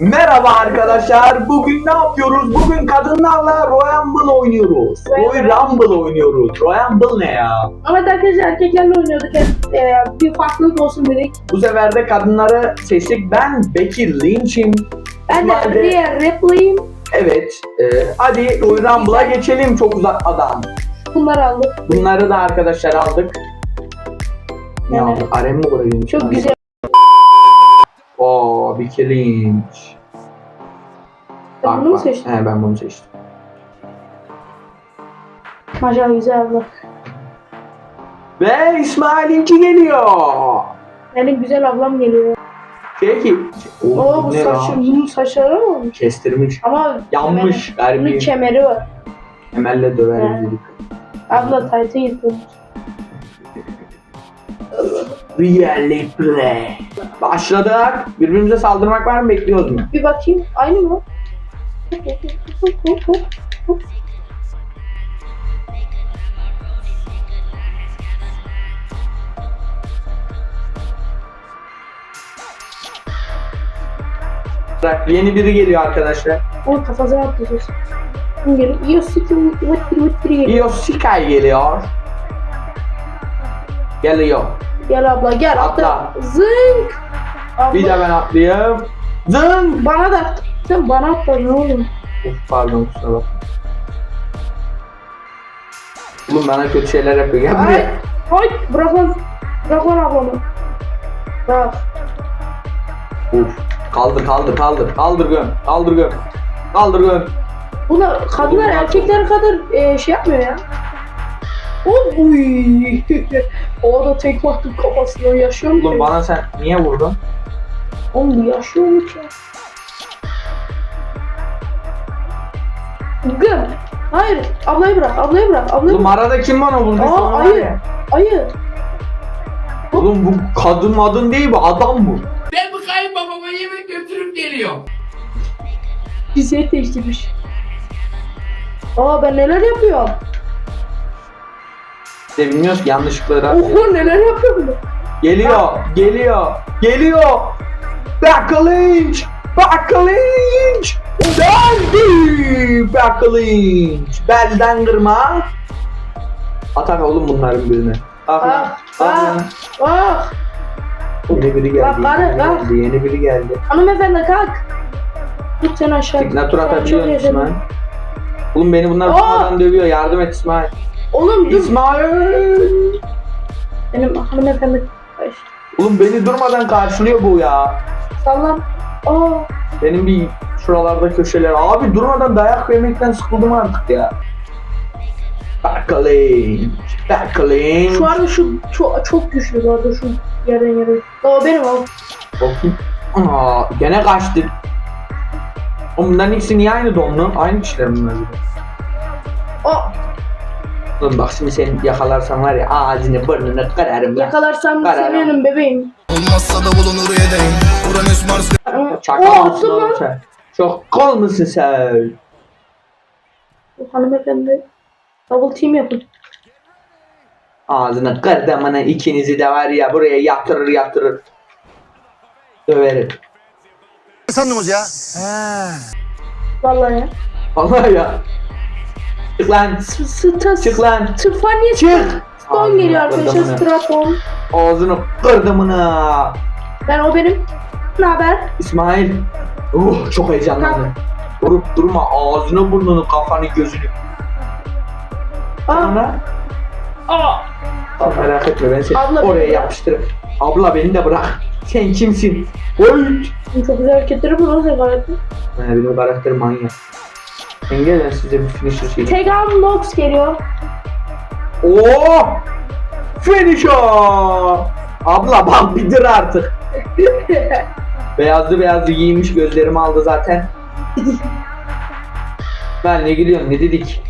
Merhaba arkadaşlar. Bugün ne yapıyoruz? Bugün kadınlarla Royal Rumble oynuyoruz. Royal Rumble oynuyoruz. Royal Rumble ne ya? Evet arkadaşlar erkeklerle oynuyorduk hep. Ee, bir farklılık olsun dedik. Bu sefer de kadınları seçtik. Ben Becky Lynch'im. Ben de İsmail de- Rhea Ripley'im. Evet. e, hadi Royal Rumble'a geçelim çok uzatmadan. Bunları aldık. Bunları da arkadaşlar aldık. Ne Evet. aldık? Arem mi? Çok güzel. Oo, Becky Lynch. Bak, bunu mu bak. seçtin? He ben bunu seçtim. Maşallah güzel abla. Ve İsmail'inki geliyor. Benim güzel ablam geliyor. Peki. Oo bu ne lan? saçı, bunun saçları mı olmuş? Kestirmiş. Ama Yanmış. Bunun Garibi. kemeri var. Emel'le döveriz Evet. dedik. Abla taytı yırtılmış. Really play. Başladık. Birbirimize saldırmak var mı bekliyoruz mu? Bir bakayım. Aynı mı? Yeni biri geliyor arkadaşlar. Kafasına atlayacağız. Kim geliyor? Vıttır geliyor. Geliyor. Geliyor. Gel abla gel atla. Atla. Zınk. Abla, Bir de ben atlayayım. Zın. Bana da. Sen bana atla ne oğlum? Of pardon kusura bak. Oğlum bana kötü şeyler yapıyor. Gel Ay, buraya. ay bırak lan. Bırak lan ablamı. Bırak. Uf. Kaldır kaldır kaldır. Kaldır göm. Kaldır göm. Kaldır göm. Buna kadınlar Oğlum, erkekler kadar e, şey yapmıyor ya. Uy. o da tek baktım kafasına yaşıyor mu? Oğlum bana sen niye vurdun? Oğlum yaşıyor mu ki? Gım. Hayır. Ablayı bırak. Ablayı bırak. Ablayı Oğlum bırak. arada kim bana vurdu? Aa, ayı. ya. Ayı. Oğlum bu kadın madın değil bu adam bu. Ben bu kayınbabama yemek götürüp geliyorum. Cinsiyet değiştirmiş. Aa ben neler yapıyorum? İşte bilmiyoruz ki yanlışlıkla. Oho neler yapıyorum ben? Geliyor, geliyor, geliyor. Becca Lynch, Becca Lynch. Geldi Becca Lynch. Belden kırma. Atak oğlum bunların birine. Bak lan, Ah, bak ah. lan. Ah Yeni biri geldi, Bak, yeni biri bak. geldi, yeni biri geldi. hanımefendi kalk. Tut sen aşağı. Çok yaşadın. İsmail. Oğlum beni bunlar Aa! durmadan dövüyor. Yardım et İsmail. Oğlum dur. İsmail. Benim hanımefendi. Oğlum beni durmadan karşılıyor bu ya. Sallan. Aa. Benim bir şuralarda köşeler. Abi durmadan dayak yemekten sıkıldım artık ya. Bakalım. Bakalım. Şu anda şu çok, çok güçlü bu arada şu yerden yere. Aa benim al. Bakayım. Aa, gene kaçtı. Oğlum bunların ikisi niye aynı donlu? Aynı kişiler mi de? Aa Oğlum bak şimdi seni yakalarsam var ya ağzını burnunu kırarım ben. yakalarsam Kararım. seviyorum bebeğim. Olmazsa da bulunur yedeğim. Uranüs Mars Çakal mısın oğlum lan. sen? Çok kol musun sen? Bu hanımefendi. Double team yapın. Ağzını kırdım ana ikinizi de var ya buraya yatırır yatırır. Döverim. sandınız ya? Vallahi ya. Allah ya. Çık lan. S- Stas. Çık lan. Çık. Stone geliyor arkadaşlar. Straton. Ağzını kırdımına. Ben o benim. Ne haber? İsmail. Uh, çok heyecanlandı. Durup durma ağzını burnunu kafanı gözünü. Aa. Sonra Aa. Tamam, merak etme ben seni Abla oraya yapıştırırım. Abla beni de bırak. Sen kimsin? Oy. Çok güzel hareketleri bu nasıl gayet? Ha, benim karakterim manyak. Sen gel ben size bir finisher şey. Tegan Nox geliyor. Oo! Finisher! Abla bak artık. Beyazlı beyazlı giymiş gözlerimi aldı zaten. ben ne gülüyorsun ne dedik?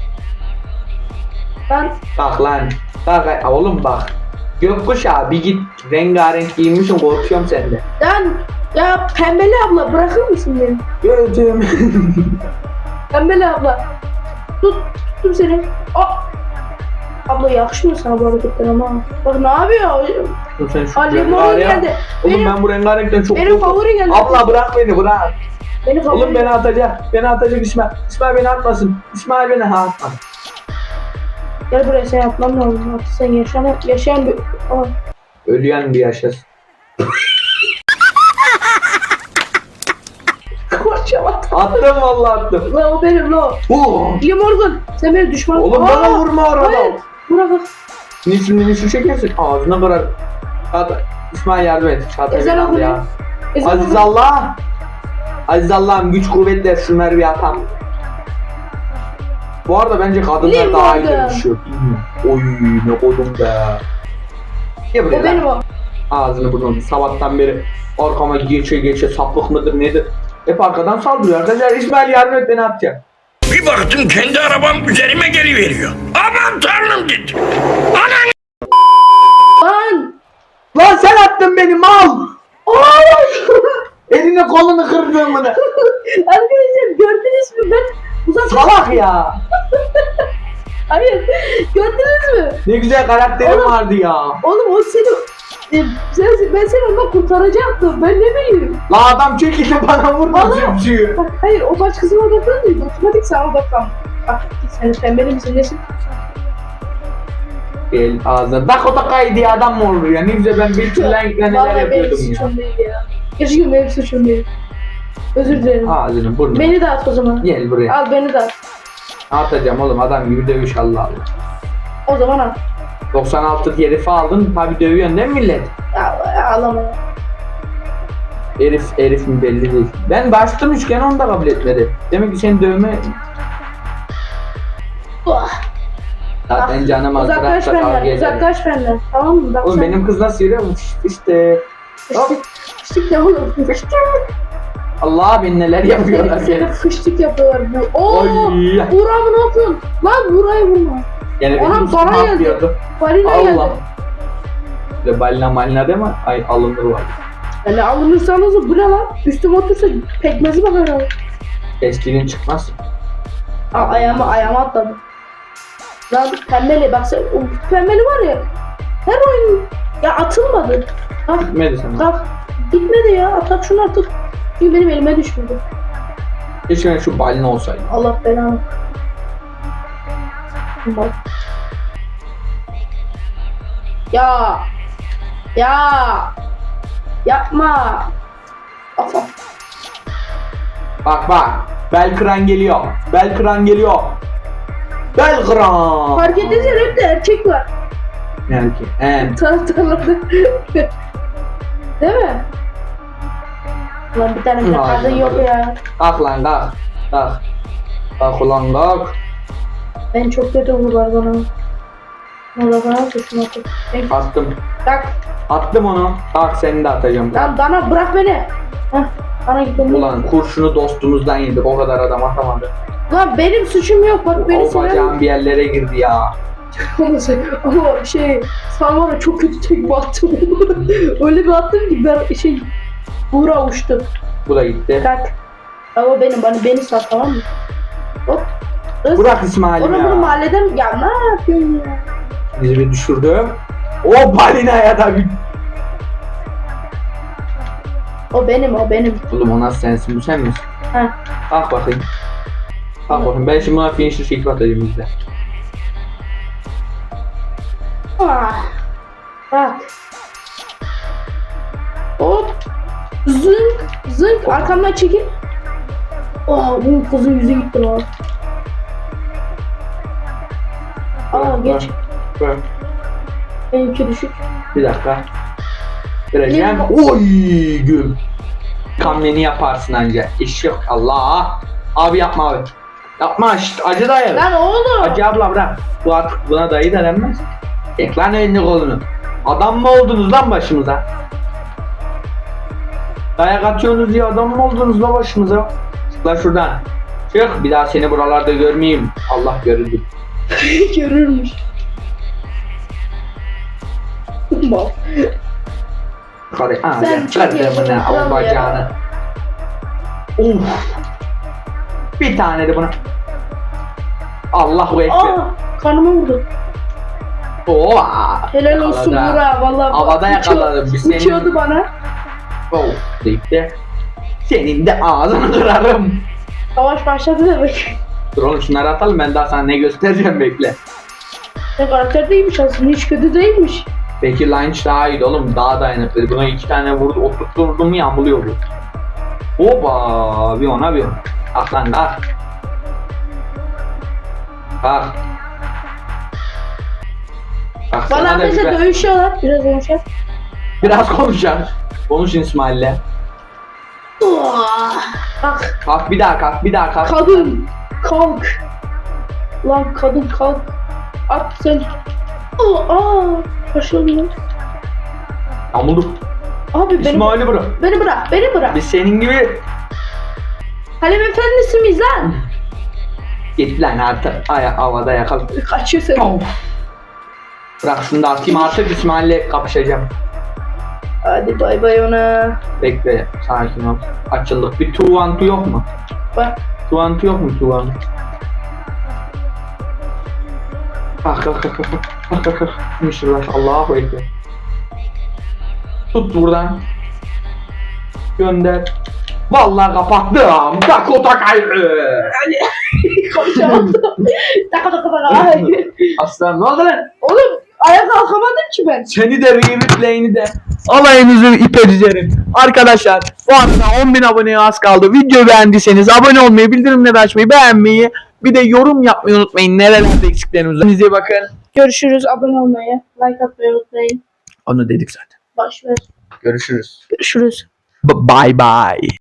ben Bak lan. Bak oğlum bak. Gökkuşağı bir git rengarenk giyinmişsin korkuyorum sende. ben ya pembeli abla bırakır mısın beni? Gördüm. Pembeli abla. Tut tuttum seni. Aa. Abla yakışmıyor sana bu hareketler ama. Bak ne yapıyor? Dur sen şu Ali geldi. Oğlum Benim, ben bu rengarenkten çok benim favori geldi. Abla bırak beni bırak. Beni kabul Oğlum beni atacak. Beni atacak İsmail. İsmail beni atmasın. İsmail beni ha atma. Gel buraya sen yapman lazım. Artık sen yaşayan, yaşayan bir... Aa, Ölüyen bir yaşasın. Kocaman. Attım vallahi attım. La o benim la. o. Oo. Lee Morgan. Sen benim düşmanım. Oğlum Aa, bana vurma arada. Hayır. Buna bak. Niçin niçin çekersin? Ağzına kırar. At. İsmail yardım et. Çağatay Ezan okunuyor. ya. Ezan Aziz okunuyor. Allah. Aziz Allah'ım güç kuvvet versinler bir atam. Bu arada bence kadınlar Lim daha iyi Morgan. dövüşüyor. Oy ne kodum be. Gel buraya O benim lan. o. Ağzını burnunu sabahtan beri arkama geçe geçe sapık mıdır nedir? Hep arkadan saldırıyor arkadaşlar. İsmail yardım et beni atacak. Bir baktım kendi arabam üzerime geliveriyor. Aman tanrım dedim. Anan Lan. Lan sen attın beni mal. Elini kolunu kırdın bunu. Arkadaşlar gördünüz mü? Ben uzak... Salak ya. Hayır. Gördünüz mü? Ne güzel karakterim Oğlum. vardı ya. Oğlum o seni... E, sen, ben seni ondan kurtaracaktım. Ben ne bileyim. La adam çekildi bana vurdu Oğlum. zümzüğü. Bak hayır o başkasına odaklanmıyor. Otomatik sana odaklan. Bak sen pembeli misin nesin? El ağzına. Bak o da kaydı adam mı olur ya? Ne güzel ben bir türlü renkle neler Vallahi benim yapıyordum ya. suçum değil ya. Gerçekten benim suçum değil. Özür dilerim. Ağzını burnunu. Beni de at o zaman. Gel buraya. Al beni de at. Atacağım oğlum adam gibi dövüş Allah Allah. O zaman at. 96 herifi aldın tabi dövüyorsun değil mi millet? Ya. Herif, herif mi belli değil. Ben bastım üçgen onu da kabul etmedi. Demek ki senin dövme Uah. zaten canım az Uzaklaş benden. Uzaklaş benden. Tamam mı? Bak Oğlum sen- benim kız nasıl yürüyor mu? İşte Fıştık. Fıştık ne oğlum? Fıştık. Allah bin neler yapıyorlar Seni fıştık yapıyorlar bu. Oo! Mı ne yapıyorsun? Lan Buğra'yı vurma. Gene Anam bana geldi. atlıyordu. Balina Allah. geldi. Böyle balina malina deme. Ay alınır var. Yani alınırsanız bu ne lan? Üstüme otursa pekmezi bakar abi. Kestiğin çıkmaz. Aa, ayağıma ayağıma atladı. Lan pembeli bak sen o pembeli var ya. Her oyun ya atılmadı. Kalk Gitmedi sana. kalk. Gitmedi ya at at şunu artık. Çünkü benim elime düşmedi. Keşke şu balina olsaydı. Allah belanı. Bak. Ya. Ya. Yapma. Afa. Bak bak. Bel kıran geliyor. Bel kıran geliyor. Bel kıran. Fark ettiysen hep de erkek var. Erkek. En. Tahtalarda. Değil mi? Lan bir tane kadın yok ya. Kalk lan kalk. Kalk. Kalk ulan kalk. Ben çok kötü vurdular bana. Valla bana şunu atıyor. Ben- Attım. Bak Attım onu. Kalk seni de atacağım. lan bana bırak beni. Heh, bana gittim. Ulan kurşunu dostumuzdan yedik. O kadar adam atamadı. Lan benim suçum yok bak beni o bacağın bir yerlere girdi ya. Ama şey sen var ya çok kötü tekme attım. Öyle bir attım ki ben şey Buğra uçtu. Bu da gitti. Kalk. Ama benim bana beni sat tamam mı? Hop. Bırak İsmail'im Onu bunu ya. mahalleden ya ne yapıyorsun ya? Bizi bir düşürdüm. O balinaya da bir... O benim o benim. Oğlum o nasıl sensin? Bu sen misin? Ha. Kalk bakayım. Kalk bakayım. Ben şimdi buna finisher şekli atacağım izle. Ah. Bak. Hop. Zınk. Zınk. Arkamdan çekil. Oh bu kızın yüzü gitti lan. Aa geç. Benimki düşük. Bir dakika. Vereceğim. Oy güm. Kamyonu yaparsın anca. İş yok. Allah. Abi yapma abi. Yapma şşt, acı dayı. Lan oğlum. Acı abla bırak. Bu artık buna dayı da denmez. Tek lan elini kolunu. Adam mı oldunuz lan başımıza? Dayak atıyorsunuz diye adam mı oldunuz lan başımıza? Çık lan şuradan. Çık bir daha seni buralarda görmeyeyim. Allah görürdü. Görürmüş. Mal. Hadi ha Sen ya. çok kral o bacağını. Uf. Bir tane de buna. Allahu ekber. Aa karnıma vurdu. Oha. Helal olsun Yakaladı. Burak vallahi. Havada yakaladım. Biz senin- Uçuyordu bana. Oh. Deyip de Senin de ağzını kırarım. Savaş başladı demek. Dur oğlum şunları atalım ben daha sana ne göstereceğim bekle. Ne karakter değilmiş aslında hiç kötü değilmiş. Peki Lynch daha iyiydi oğlum daha dayanıklı. Buna iki tane vurdu oturtturdum mu yağmuluyor bu. Oba bir ona bir ona. Kalk lan kalk. Kalk. Kalk Bana be- dövüşüyorlar. Biraz konuşalım. Biraz konuşacağız. Konuş İsmail'le. Bak Kalk bir daha kalk bir daha kalk. kadın kalk. Lan kadın kalk. At sen. Aa, aa başladı. Yamulduk. Abi beni, İsmail'i bırak. beni bırak, beni bırak. Biz senin gibi Halep efendisi miyiz lan? Git lan artık. Ay havada yakal. Kaçıyor sen. Bırak şunu da atayım artık İsmail'le kapışacağım. Hadi bay bay ona. Bekle sakin ol. Açıldık. Bir tuğantı yok mu? Bak. Tuğantı yok mu tuğantı? Ah ah ah ah ah ah ah Müşrif Allahu Ekber. Tut buradan. Gönder. Vallahi kapattım. Dakota kaybı. Konuşamadım. Taka taka taka. Ay. Aslan ne oldu lan? Oğlum ayağa kalkamadım ki ben. Seni de replay'ini de alayınızı ip edeceğim. Arkadaşlar bu arada 10.000 aboneye az kaldı. Videoyu beğendiyseniz abone olmayı, bildirimleri açmayı, beğenmeyi bir de yorum yapmayı unutmayın. Nerelerde eksiklerimiz var. Kendinize iyi bakın. Görüşürüz. Abone olmayı, like atmayı unutmayın. Onu dedik zaten. Boş ver. Görüşürüz. Görüşürüz. bye bye.